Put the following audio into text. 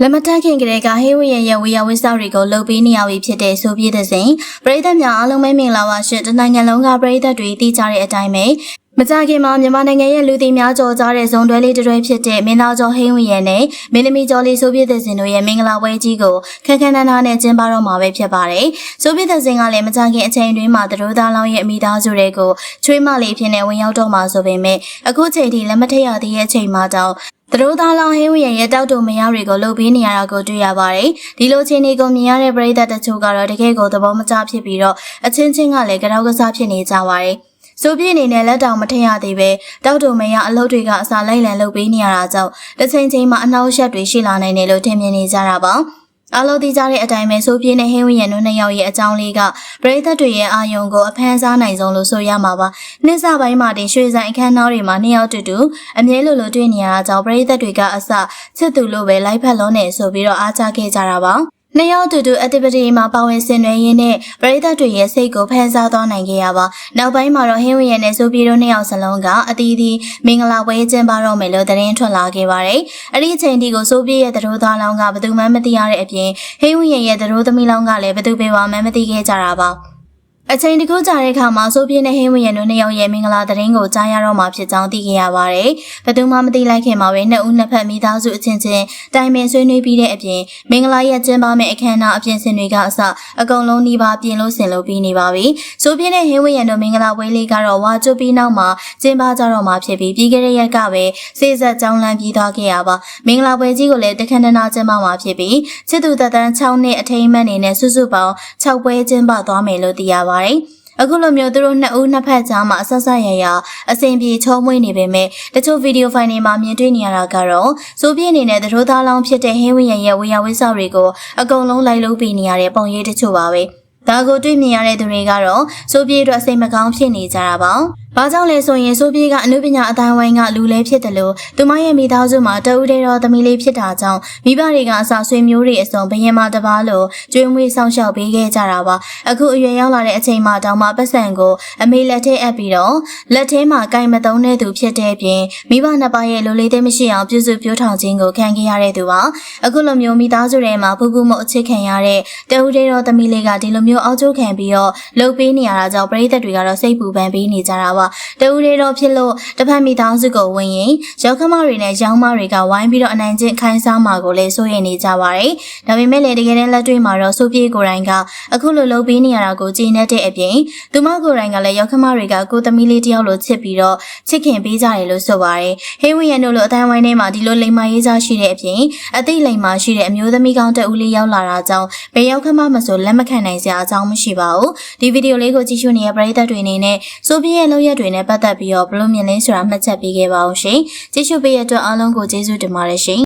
လက်မတက်ခင်ကလေးကဟေးဝရဲ့ရဲ့ဝေယဝိစားတွေကိုလှုပ်ပေးနေရပြီဖြစ်တဲ့ဆိုပြည့်တဲ့စဉ်ပရိသတ်များအားလုံးပဲမင်္ဂလာပါရှင်တနိုင်ငံလုံးကပရိသတ်တွေသိကြတဲ့အတိုင်းပဲမကြခင်မှာမြန်မာနိုင်ငံရဲ့လူသိများကြော်ကြားတဲ့ဇုံတွဲလေးတစ်တွဲဖြစ်တဲ့မင်းသားကျော်ဟိန်းဝရဲ့နဲ့မင်းသမီးကျော်လေးဆိုပြည့်တဲ့စဉ်တို့ရဲ့မင်္ဂလာပွဲကြီးကိုခက်ခက်နန်းနာနဲ့ကျင်းပတော့မှာပဲဖြစ်ပါတယ်ဆိုပြည့်တဲ့စဉ်ကလည်းမကြခင်အချိန်တွင်းမှာသတို့သားလောင်းရဲ့အမိသားစုတွေကိုချွေးမလေးဖြစ်နေဝင်ရောက်တော့မှာဆိုပေမဲ့အခုချိန်ထိလက်မထက်ရသေးတဲ့အချိန်မှာတောင် သူတို့သားလောင်ဟင်းဝရရဲ့တောက်တုံမရတွေကိုလှုပ်ပေးနေရတာကိုတွေ့ရပါတယ်။ဒီလိုချင်းတွေကိုမြင်ရတဲ့ပရိသတ်တချို့ကတော့တကယ်ကိုသဘောမကျဖြစ်ပြီးတော့အချင်းချင်းကလည်းကြောက်ကစားဖြစ်နေကြပါတယ်။ဆိုပြည့်အနေနဲ့လက်တောင်မထင်ရသေးပဲတောက်တုံမရအလုပ်တွေကအစာလိုက်လံလှုပ်ပေးနေရတာကြောင့်တစ်ချိန်ချင်းမှာအနှောက်အယှက်တွေရှိလာနိုင်တယ်လို့ထင်မြင်နေကြတာပါ။ အားလုံးသိကြတဲ့အတိုင်းပဲဆိုပြင်းနဲ့ဟင်းဝင်းရတို့နှစ်ယောက်ရဲ့အကြောင်းလေးကပရိသတ်တွေရဲ့အာယုံကိုအဖန်စားနိုင်ဆုံးလို့ဆိုရမှာပါ။နှစ်စပိုင်းမှာတင်ရွှေဆိုင်အခမ်းအနားတွေမှာနှစ်ယောက်တူတူအမြဲလိုလိုတွေ့နေရတာကြောင့်ပရိသတ်တွေကအစချစ်သူလို့ပဲလိုက်ဖက်လုံးနေဆိုပြီးတော့အားချခဲ့ကြတာပါ။ နှစ်ယောက်တူတူ activity မှာပါဝင်ဆင်နွှဲရင်းနဲ့ပရိသတ်တွေရဲ့စိတ်ကိုဖန်ဆားသွားနိုင်ခဲ့ရပါနောက်ပိုင်းမှာတော့ဟင်းဝရနဲ့ဆိုပီတို့နှစ်ယောက်စလုံးကအတီးတီးမင်္ဂလာပွဲကျင်းပတော့မယ်လို့သတင်းထွက်လာခဲ့ပါတယ်အဲ့ဒီအချိန်ဒီကိုဆိုပီရဲ့သတို့သားလောင်းကဘယ်သူမှမသိရတဲ့အပြင်ဟင်းဝရရဲ့သတို့သမီးလောင်းကလည်းဘယ်သူပဲမှမသိခဲ့ကြတာပါ အချိန်တကူကြာတဲ့အခါမှာဆိုပြင်းနဲ့ဟင်းဝရတို့နှစ်ယောက်ရဲ့မင်္ဂလာသတင်းကိုကြားရတော့မှဖြစ်ကြောင်းသိခဲ့ရပါတယ်။ဘယ်သူမှမသိလိုက်ခင်မှာပဲနှစ်ဦးနှစ်ဖက်မိသားစုအချင်းချင်းတိုင်ပင်ဆွေးနွေးပြီးတဲ့အပြင်မင်္ဂလာရဲ့ကျင်းပမယ့်အခမ်းအနားအပြင်ဆင်တွေကအစအကုန်လုံးနှီးပါပြင်လို့ဆင်လို့ပြီးနေပါပြီ။ဆိုပြင်းနဲ့ဟင်းဝရတို့မင်္ဂလာပွဲလေးကတော့ဝါကျွတ်ပြီးနောက်မှာကျင်းပကြတော့မှဖြစ်ပြီးပြီးခဲ့တဲ့ရက်ကပဲစေဆက်ကြောင်းလန်းပြီးသွားခဲ့ရပါ။မင်္ဂလာပွဲကြီးကိုလည်းတခဏနာကျင်းပမှာဖြစ်ပြီးချစ်သူသက်တမ်း6နှစ်အထိမ်းအမှတ်အနေနဲ့စုစုပေါင်း6ပွဲကျင်းပသွားမယ်လို့သိရပါတယ်။အခုလိုမျိုးသူတို့နှစ်ဦးနှစ်ဖက်ကြားမှာအဆက်ဆက်ရရအစဉ်ပြေချုံးမွေးနေပေမဲ့တချို့ဗီဒီယိုဖိုင်တွေမှာမြင်တွေ့နေရတာကတော့စိုးပြင်းအနေနဲ့သတို့သားလောင်းဖြစ်တဲ့ဟင်းဝင်းရရဲ့ဝေယဝိဆောက်တွေကိုအကုန်လုံးလိုက်လို့ပြီးနေရတဲ့ပုံရိပ်တချို့ပါပဲဒါကိုတွေ့မြင်ရတဲ့သူတွေကတော့စိုးပြေအတွက်စိတ်မကောင်းဖြစ်နေကြတာပါ။ ဘာကြောင့်လဲဆိုရင်ဆိုပြေကအနုပညာအတိုင်းဝိုင်းကလူလဲဖြစ်တယ်လို့သူမရဲ့မိသားစုမှာတဦးတည်းသောသမီးလေးဖြစ်တာကြောင့်မိဘတွေကအစာဆွေမျိုးတွေအစုံဘရင်မတပားလို့ကျွေးမွေးဆောင်ရှောက်ပေးခဲ့ကြတာပါ။အခုအရွယ်ရောက်လာတဲ့အချိန်မှာတောင်မှပတ်စံကိုအမေလက်ထဲအပ်ပြီးတော့လက်ထဲမှာကင်မသုံးတဲ့သူဖြစ်တဲ့ပြင်မိဘနှစ်ပါးရဲ့လိုလေးသေးမရှိအောင်ပြုစုပြောထောင်ခြင်းကိုခံခဲ့ရတဲ့သူပါ။အခုလိုမျိုးမိသားစုထဲမှာဖူးဖူးမအချစ်ခံရတဲ့တဦးတည်းသောသမီးလေးကဒီလိုမျိုးအောက်ကျခံပြီးတော့လှုပ်ပေးနေရတာကြောင့်ပရိသတ်တွေကတော့စိတ်ပူပန်ပေးနေကြတာပါတဦးလေးတော့ဖြစ်လို့တစ်ဖက်မိသားစုကိုဝင်ရင်ရောက်ခမတွေနဲ့ရောင်းမတွေကဝိုင်းပြီးတော့အနိုင်ကျင့်ခိုင်းစားမှာကိုလည်းစိုးရိမ်နေကြပါတယ်ဒါပေမဲ့လည်းတကယ်တမ်းလက်တွေ့မှာတော့စိုးပြေကိုယ်တိုင်ကအခုလိုလှုပ်ပေးနေရတာကိုကြည်နေတဲ့အပြင်သူမကိုယ်တိုင်ကလည်းရောက်ခမတွေကကိုသမီးလေးတယောက်လိုချစ်ပြီးတော့ချစ်ခင်ပေးကြတယ်လို့ဆိုပါတယ်ဟေးဝင်းရန်တို့လိုအတိုင်းဝိုင်းထဲမှာဒီလိုလိမ်မာရေးစားရှိတဲ့အပြင်အသိလိမ်မာရှိတဲ့အမျိုးသမီးကောင်းတစ်ဦးလေးရောက်လာတာကြောင့်ဘယ်ရောက်ခမမဆိုလက်မခံနိုင်စရာအကြောင်းမရှိပါဘူးဒီဗီဒီယိုလေးကိုကြည့်ရှုနေတဲ့ပရိသတ်တွေအနေနဲ့ဆိုပြရဲ့လောက်ရက်တွေနဲ့ပတ်သက်ပြီးတော့ဘလို့မြင်လဲဆိုတာမှတ်ချက်ပေးခဲ့ပါအောင်ရှင်ကြည့်ရှုပေးရတဲ့အတွက်အားလုံးကိုကျေးဇူးတင်ပါတယ်ရှင်